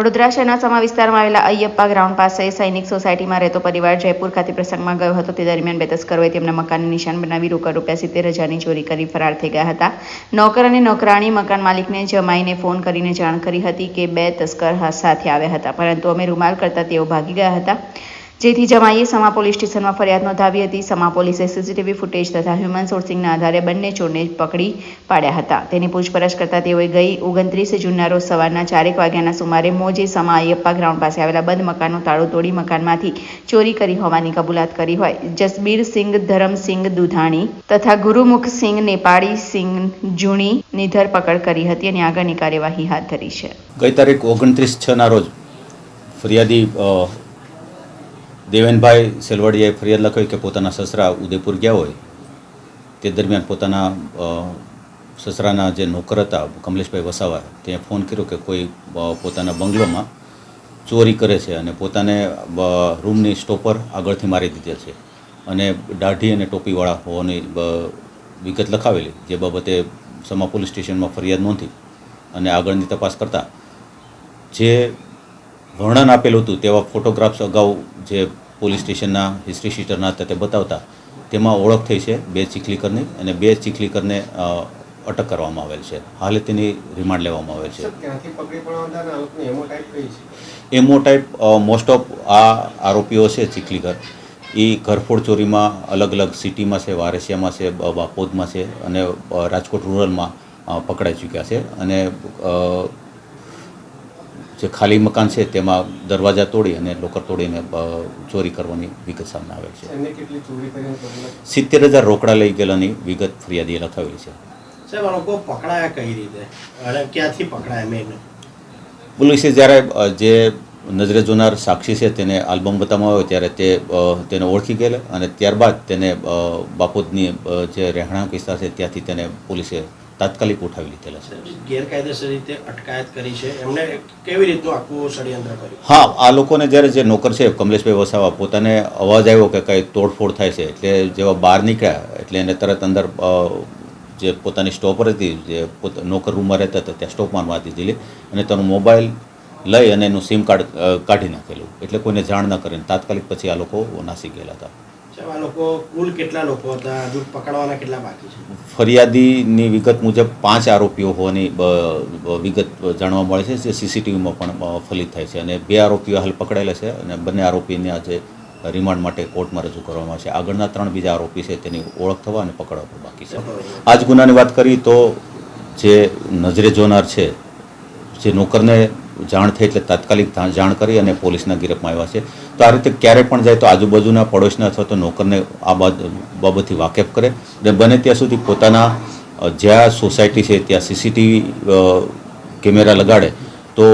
વડોદરા શહેરના સમા વિસ્તારમાં આવેલા અયપ્પા ગ્રાઉન્ડ પાસે સૈનિક સોસાયટીમાં રહેતો પરિવાર જયપુર ખાતે પ્રસંગમાં ગયો હતો. તે દરમિયાન બે તસ્કરોએ તેમના મકાનને નિશાન બનાવી રોકડ રૂપિયા સિત્તેર હજારની ચોરી કરી ફરાર થઈ ગયા હતા. નોકર અને નોકરાણી મકાન માલિકને જમાઈને ફોન કરીને જાણ કરી હતી કે બે તસ્કર સાથે આવ્યા હતા, પરંતુ અમે રૂમાલ કરતા તેઓ ભાગી ગયા હતા. જેથી જમાઈએ સમા પોલીસ સ્ટેશનમાં ફરિયાદ નોંધાવી હતી. સમા પોલીસે સીસીટીવી ફૂટેજ તથા હ્યુમન સોર્સિંગના આધારે બંને ચોરને પકડી પાડ્યા હતા. તેની પૂછપરછ કરતા તેઓએ ગઈ ઓગણત્રીસ જૂનના રોજ સવારના ચારેક વાગ્યાના સુમારે મોજે સમા અયપ્પા ગ્રાઉન્ડ પાસે આવેલા બંધ મકાનનું તાળું તોડી મકાનમાંથી ચોરી કરી હોવાની કબૂલાત કરી હોય. જસબીર સિંઘ ધરમસિંઘ દુધાણી તથા ગુરુમુખ સિંઘ નેપાળી સિંઘ જૂણીની ધરપકડ કરી હતી અને આગળની કાર્યવાહી હાથ ધરી છે. ગઈ તારીખ ઓગણત્રીસ છના રોજ ફરિયાદી દેવેનભાઈ સેલવાડિયાએ ફરિયાદ લખાવી કે પોતાના સસરા ઉદયપુર ગયા હોય, તે દરમિયાન પોતાના સસરાના જે નોકર હતા, કમલેશભાઈ વસાવા ત્યાં ફોન કર્યો કે કોઈ પોતાના બંગલોમાં ચોરી કરે છે અને પોતાને રૂમની સ્ટોપર આગળથી મારી દીધા છે. અને દાઢી અને ટોપીવાળા હોવાની વિગત લખાવેલી, જે બાબતે સમા પોલીસ સ્ટેશનમાં ફરિયાદ નોંધી અને આગળની તપાસ કરતાં, જે વર્ણન આપેલું હતું તેવા ફોટોગ્રાફ્સ અગાઉ જે પોલીસ સ્ટેશનના હિસ્ટ્રી શીટરના હતા તે બતાવતા તેમાં ઓળખ થઈ છે બે ચીખલીકરની અને બે ચીખલીકરને અટક કરવામાં આવેલ છે. હાલે તેની રિમાન્ડ લેવામાં આવેલ છે. એમો ટાઈપ મોસ્ટ ઓફ આ આરોપીઓ છે ચીખલીકર. એ ઘરફોડ ચોરીમાં અલગ અલગ સિટીમાં છે વારેસિયામાં છે બાપોદમાં છે અને રાજકોટ રૂરલમાં પકડાઈ ચૂક્યા છે અને જે ખાલી મકાન છે તેમાં દરવાજા તોડી અને લોકર તોડીને ચોરી કરવાની વિગત સામે આવે છે. સિત્તેર હજાર રોકડા લઈ ગયેલાની વિગત ફરિયાદીએ લખાવેલી છે. સાહેબ આ લોકો પકડાયા કઈ રીતે? અને ક્યાંથી પકડાયા મેન પોલીસે જ્યારે જે નજરે જોનાર સાક્ષી છે તેને આલ્બમ બતાવવામાં આવ્યો ત્યારે તે તેને ઓળખી ગયેલા અને ત્યારબાદ તેને બાપોદની જે રહેણાંક વિસ્તાર છે ત્યાંથી તેને પોલીસે તાત્કાલિક ઉઠાવી લીધેલા છે. ગેરકાયદેસર રીતે અટકાયત કરી છે. એમને કેવી રીતનું આખું ષડયંત્ર કર્યું? હા આ લોકોને જ્યારે જે નોકર છે કમલેશભાઈ વસાવા પોતાને અવાજ આવ્યો કે કંઈ તોડફોડ થાય છે એટલે જેવા બહાર નીકળ્યા એટલે એને તરત અંદર જે પોતાની સ્ટોપર હતી જે પોત નોકર રૂમમાં રહેતા હતા ત્યાં સ્ટોપમાં મારી દીધેલી અને તેનો મોબાઈલ લઈ અને એનું સિમ કાર્ડ કાઢી નાખેલું. એટલે કોઈને જાણ ન કરીને તાત્કાલિક પછી આ લોકો નાસી ગયેલા હતા. ફરિયાદીની વિગત મુજબ પાંચ આરોપીઓ હોવાની વિગત જાણવા મળે છે, જે સીસીટીવીમાં પણ ફલિત થાય છે. અને બે આરોપીઓ હાલ પકડાયેલા છે અને બંને આરોપીને આજે રિમાન્ડ માટે કોર્ટમાં રજૂ કરવામાં આવશે. આગળના ત્રણ બીજા આરોપી છે, તેની ઓળખ થવા અને પકડવા બાકી છે. આ જ ગુનાની વાત કરી તો જે નજરે જોનાર છે, જે નોકરને જાણ થઈ એટલે તાત્કાલિક જાણ કરી અને પોલીસના ગિરફમાં આવ્યા છે. તો આ રીતે ક્યારે પણ જાય તો આજુબાજુના પડોશના અથવા તો નોકરને આ બાબતથી વાકેફ કરે અને બને ત્યાં સુધી પોતાના જ્યાં સોસાયટી છે ત્યાં સીસીટીવી કેમેરા લગાડે તો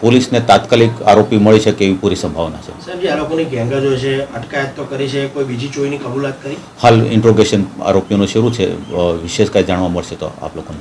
પોલીસને તાત્કાલિક આરોપી મળી શકે એવી પૂરી સંભાવના છે. સાહેબ આ લોકોની ગેંગ જ છે અટકાયત તો કરી છે કોઈ બીજી ચોરીની કબૂલાત કરી? હાલ ઇન્ટ્રોગેશન આરોપીઓનું શરૂ છે. વિશેષ કાંઈ જાણવા મળશે તો આપ લોકોને જાણ